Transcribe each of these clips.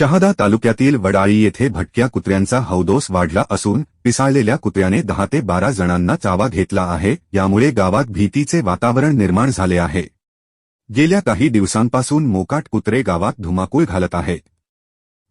शहादा तालुक्यातील वडाळी येथे भटक्या कुत्र्यांचा हौदोस वाढला असून पिसाळलेल्या कुत्र्याने दहा ते बारा जणांना चावा घेतला आहे यामुळे गावात भीतीचे वातावरण निर्माण झाले आहे. गेल्या काही दिवसांपासून मोकाट कुत्रे गावात धुमाकूळ घालत आहेत.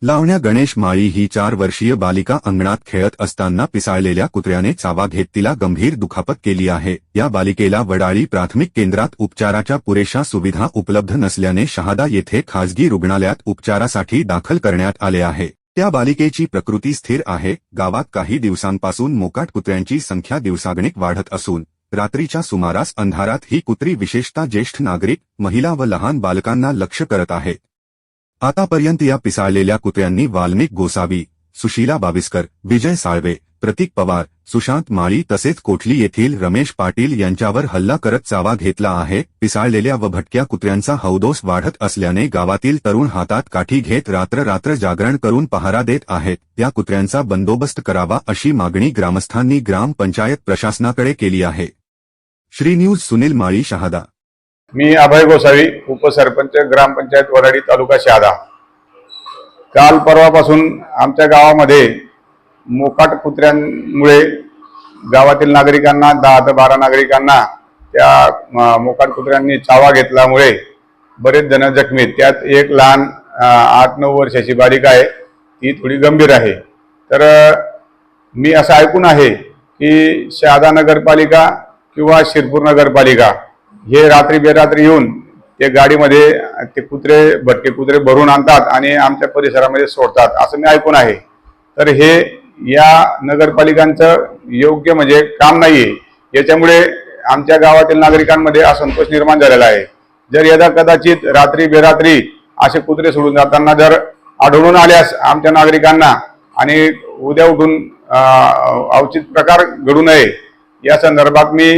लावण्या गणेश माळी ही चार वर्षीय बालिका अंगणात खेळत असताना पिसाळलेल्या कुत्र्याने चावा घेत तिला गंभीर दुखापत केली आहे. या बालिकेला वडाळी प्राथमिक केंद्रात उपचाराच्या पुरेशा सुविधा उपलब्ध नसल्याने शहादा येथे खासगी रुग्णालयात उपचारासाठी दाखल करण्यात आले आहे. त्या बालिकेची प्रकृती स्थिर आहे. गावात काही दिवसांपासून मोकाट कुत्र्यांची संख्या दिवसागणिक वाढत असून रात्रीच्या सुमारास अंधारात ही कुत्री विशेषतः ज्येष्ठ नागरिक महिला व लहान बालकांना लक्ष करत आहेत आतापर्यंत या पिसाळलेल्या कुत्र्यांनी वाल्मिक गोसावी सुशीला बाविस्कर विजय साळवे प्रतीक पवार सुशांत माळी तसेच कोठली येथील रमेश पाटील यांच्यावर हल्ला करत चावा घेतला आहे. पिसाळलेल्या व भटक्या कुत्र्यांचा हौदोस वाढत असल्याने गावातील तरुण हातात काठी घेत रात्र रात्र जागरण करून पहारा देत आहेत. त्या कुत्र्यांचा बंदोबस्त करावा अशी मागणी ग्रामस्थांनी ग्रामपंचायत प्रशासनाकडे केली आहे. श्री न्यूज सुनील माळी शहादा मी अभय गोसावी उपसरपंच ग्रामपंचायत वराडी तालुका शहादा काल परवापासून आमच्या गावामध्ये मोकाट कुत्र्यांमुळे गावातील नागरिकांना दहा ते बारा नागरिकांना त्या मोकाट कुत्र्यांनी चावा घेतल्यामुळे बरेच जण जखमी त्यात एक लहान आठ नऊ वर्षाची बालिका आहे. ती थोडी गंभीर आहे. तर मी असं ऐकून आहे की शहादा नगरपालिका किंवा शिरपूर नगरपालिका हे रात्री बेरात्री येऊन ते गाडीमध्ये ते कुत्रे भटके कुत्रे भरून आणतात आणि आमच्या परिसरामध्ये सोडतात असं मी ऐकून आहे. तर हे या नगरपालिकांचं योग्य म्हणजे काम नाहीये. याच्यामुळे आमच्या गावातील नागरिकांमध्ये असंतोष निर्माण झालेला आहे. जर यदा कदाचित रात्री बेरात्री असे कुत्रे सोडून जाताना जर आढळून आल्यास आमच्या नागरिकांना आणि उद्या उठून अवचित प्रकार घडू नये या संदर्भात मी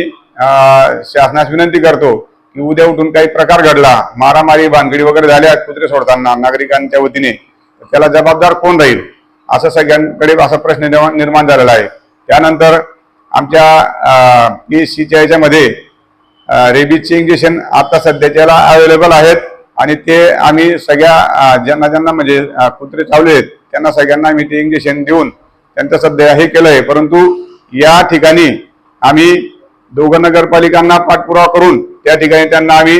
शासनास विनंती करतो की उद्या उठून काही प्रकार घडला मारामारी भानगडी वगैरे झाल्या कुत्रे सोडताना नागरिकांच्या वतीने त्याला जबाबदार कोण राहील? असं सगळ्यांकडे असा प्रश्न निर्माण- निर्माण झालेला आहे. त्यानंतर आमच्या पी एस सीच्या याच्यामध्ये रेबीजचे इंजेक्शन आता सध्याच्याला अवेलेबल आहेत आणि ते आम्ही सगळ्या ज्यांना ज्यांना म्हणजे कुत्रे चावले आहेत त्यांना सगळ्यांना आम्ही ते इंजेक्शन देऊन त्यांचं सध्या हे केलं आहे परंतु या ठिकाणी आम्ही दोघं नगरपालिकांना पाठपुरावा करून त्या ठिकाणी त्यांना आम्ही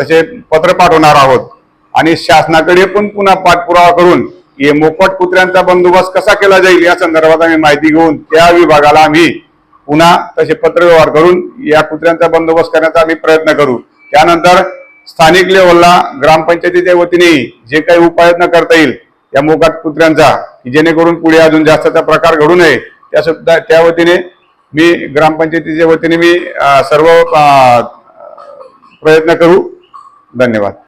तसे पत्र पाठवणार आहोत. आणि शासनाकडे पण पुन्हा पाठपुरावा करून हे मोफत कुत्र्यांचा बंदोबस्त कसा केला जाईल या संदर्भात आम्ही माहिती घेऊन त्या विभागाला आम्ही पुन्हा तसे पत्रव्यवहार करून या कुत्र्यांचा बंदोबस्त करण्याचा आम्ही प्रयत्न करू. त्यानंतर स्थानिक लेवलला ग्रामपंचायतीच्या वतीने जे काही उपाययोजना करता येईल या मोकाट कुत्र्यांचा की जेणेकरून पुढे अजून जास्तचा प्रकार घडू नये त्या सुद्धा त्या वतीने मी ग्रामपंचायतीच्या वतीने मी सर्व प्रयत्न करू. धन्यवाद.